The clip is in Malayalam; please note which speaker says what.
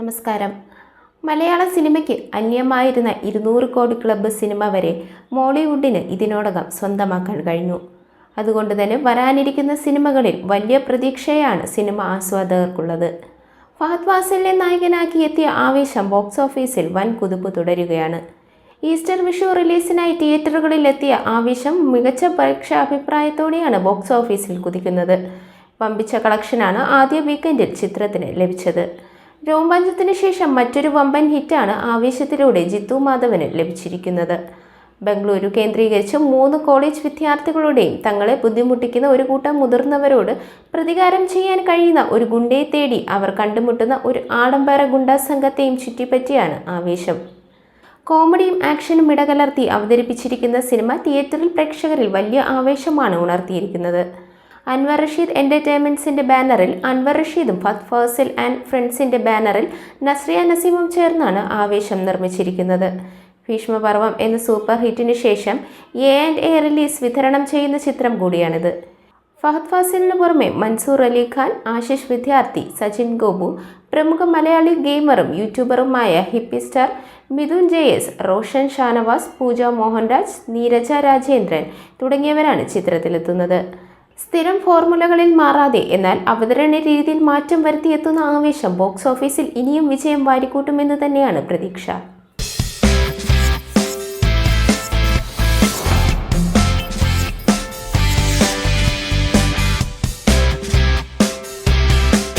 Speaker 1: നമസ്കാരം. മലയാള സിനിമയ്ക്ക് അന്യമായിരുന്ന ഇരുന്നൂറ് കോടി ക്ലബ്ബ് സിനിമ വരെ മോളിവുഡിന് ഇതിനോടകം സ്വന്തമാക്കാൻ കഴിഞ്ഞു. അതുകൊണ്ട് തന്നെ വരാനിരിക്കുന്ന സിനിമകളിൽ വലിയ പ്രതീക്ഷയാണ് സിനിമ ആസ്വാദകർക്കുള്ളത്. ഫഹദ് വാസലിനെ നായകനാക്കി എത്തിയ ആവേശം ബോക്സ് ഓഫീസിൽ വൻ കുതിപ്പ് തുടരുകയാണ്. ഈസ്റ്റർ വിഷു റിലീസിനായി തിയേറ്ററുകളിൽ എത്തിയ ആവേശം മികച്ച പരീക്ഷാഭിപ്രായത്തോടെയാണ് ബോക്സ് ഓഫീസിൽ കുതിക്കുന്നത്. പമ്പിച്ച കളക്ഷനാണ് ആദ്യ വീക്കെൻഡിൽ ചിത്രത്തിന് ലഭിച്ചത്. രോമാഞ്ചത്തിന് ശേഷം മറ്റൊരു വമ്പൻ ഹിറ്റാണ് ആവേശത്തിലൂടെ ജിത്തു മാധവന് ലഭിച്ചിരിക്കുന്നത്. ബംഗളൂരു കേന്ദ്രീകരിച്ച് മൂന്ന് കോളേജ് വിദ്യാർത്ഥികളുടെയും തങ്ങളെ ബുദ്ധിമുട്ടിക്കുന്ന ഒരു കൂട്ടം മുതിർന്നവരോട് പ്രതികാരം ചെയ്യാൻ കഴിയുന്ന ഒരു ഗുണ്ടയെ തേടി അവർ കണ്ടുമുട്ടുന്ന ഒരു ആഡംബര ഗുണ്ടാ സംഘത്തെയും ചുറ്റിപ്പറ്റിയാണ് ആവേശം. കോമഡിയും ആക്ഷനും ഇടകലർത്തി അവതരിപ്പിച്ചിരിക്കുന്ന സിനിമ തിയേറ്ററിൽ പ്രേക്ഷകരിൽ വലിയ ആവേശമാണ് ഉണർത്തിയിരിക്കുന്നത്. അൻവർ റഷീദ് എന്റർടൈൻമെന്റ്സിന്റെ ബാനറിൽ അൻവർ റഷീദും ഫത് ഫാസിൽ ആൻഡ് ഫ്രണ്ട്സിന്റെ ബാനറിൽ നസ്രിയ നസീമും ചേർന്നാണ് ആവേശം നിർമ്മിച്ചിരിക്കുന്നത്. ഭീഷ്മപർവം എന്ന സൂപ്പർ ഹിറ്റിന് ശേഷം എ ആൻഡ് എ റിലീസ് വിതരണം ചെയ്യുന്ന ചിത്രം കൂടിയാണിത്. ഫഹദ് ഫാസിലിന് പുറമെ മൻസൂർ അലി ഖാൻ ആശിഷ് വിദ്യാർത്ഥി സച്ചിൻ ഗോപു പ്രമുഖ മലയാളി ഗെയിമറും യൂട്യൂബറുമായ ഹിപ്പി സ്റ്റാർ മിഥുൻ ജയസ് റോഷൻ ഷാനവാസ് പൂജ മോഹൻരാജ് നീരജ രാജേന്ദ്രൻ തുടങ്ങിയവരാണ് ചിത്രത്തിലെത്തുന്നത്. സ്ഥിരം ഫോർമുലകളിൽ മാറാതെ എന്നാൽ അവതരണ രീതിയിൽ മാറ്റം വരുത്തിയെത്തുന്ന ആവേശം ബോക്സ് ഓഫീസിൽ ഇനിയും വിജയം വാരിക്കൂട്ടുമെന്ന് തന്നെയാണ് പ്രതീക്ഷ.